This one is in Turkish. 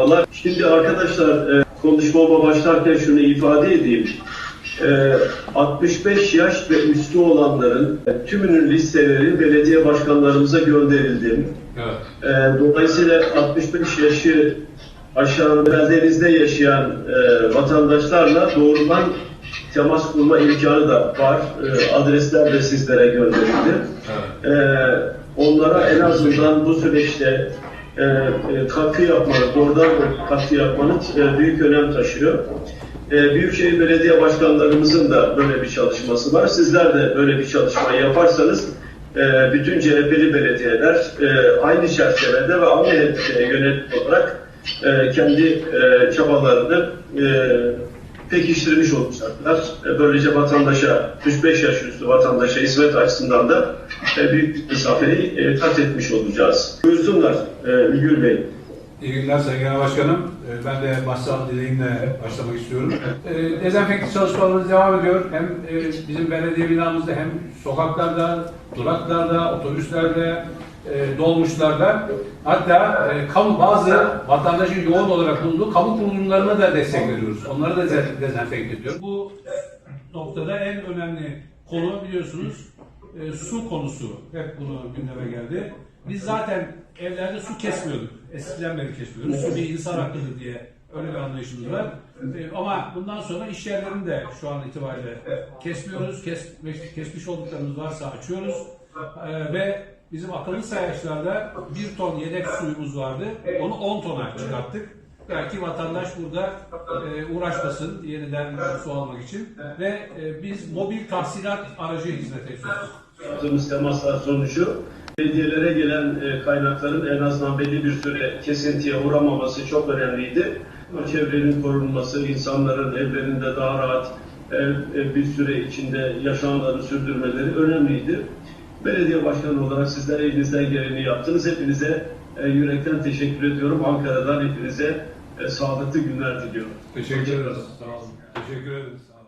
Vallahi Şimdi arkadaşlar e, konuşmama başlarken şunu ifade edeyim. E, 65 yaş ve üstü olanların e, tümünün listeleri belediye başkanlarımıza gönderildi. Evet. E, dolayısıyla 65 yaşı aşağı beldenizde yaşayan e, vatandaşlarla doğrudan temas kurma imkanı da var. E, adresler de sizlere gönderildi. Evet. Ee, onlara en azından bu süreçte e, e, katkı yapmanız, oradan katkı yapmanız e, büyük önem taşıyor. E, Büyükşehir Belediye Başkanlarımızın da böyle bir çalışması var. Sizler de böyle bir çalışmayı yaparsanız e, bütün CHP'li belediyeler e, aynı çerçevede ve aynı hedefe yönelik olarak e, kendi e, çabalarını e, pekiştirmiş olacaklar. E, Böylece vatandaşa, 35 yaş üstü vatandaşa hizmet açısından da e, büyük bir mesafeyi e, kat etmiş olacağız. E, Bey. İyi günler Sayın Genel Başkanım. Ee, Ben de başsağlık dileğimle başlamak istiyorum. Ee, Dezenfekte çalışmalarımız devam ediyor. Hem e, bizim belediye binamızda hem sokaklarda, duraklarda, otobüslerde, e, dolmuşlarda hatta e, kamu bazı vatandaşın yoğun olarak bulunduğu kamu kurumlarına da destek veriyoruz. Onları da dez- dezenfekte ediyoruz. Bu noktada en önemli konu biliyorsunuz su konusu. Hep bunu gündeme geldi. Biz zaten evlerde su kesmiyorduk. Eskiden beri kesmiyoruz. Su bir insan hakkıdır diye öyle bir anlayışımız var. E, ama bundan sonra iş yerlerini de şu an itibariyle kesmiyoruz. Kesmiş, kesmiş olduklarımız varsa açıyoruz. E, ve bizim akıllı sayaçlarda bir ton yedek suyumuz vardı. Onu 10 tona çıkarttık. Belki vatandaş burada e, uğraşmasın yeniden su almak için ve e, biz mobil tahsilat aracı hizmete sunuyoruz. Yaptığımız temaslar sonucu belediyelere gelen e, kaynakların en azından belli bir süre kesintiye uğramaması çok önemliydi. Çevrenin korunması, insanların evlerinde daha rahat e, e, bir süre içinde yaşamlarını sürdürmeleri önemliydi. Belediye başkanı olarak sizler elinizden geleni yaptınız. Hepinize yürekten teşekkür ediyorum. Ankara'dan hepinize sağlıklı günler diliyorum. Teşekkür ederiz. Sağ olun. Teşekkür ederiz.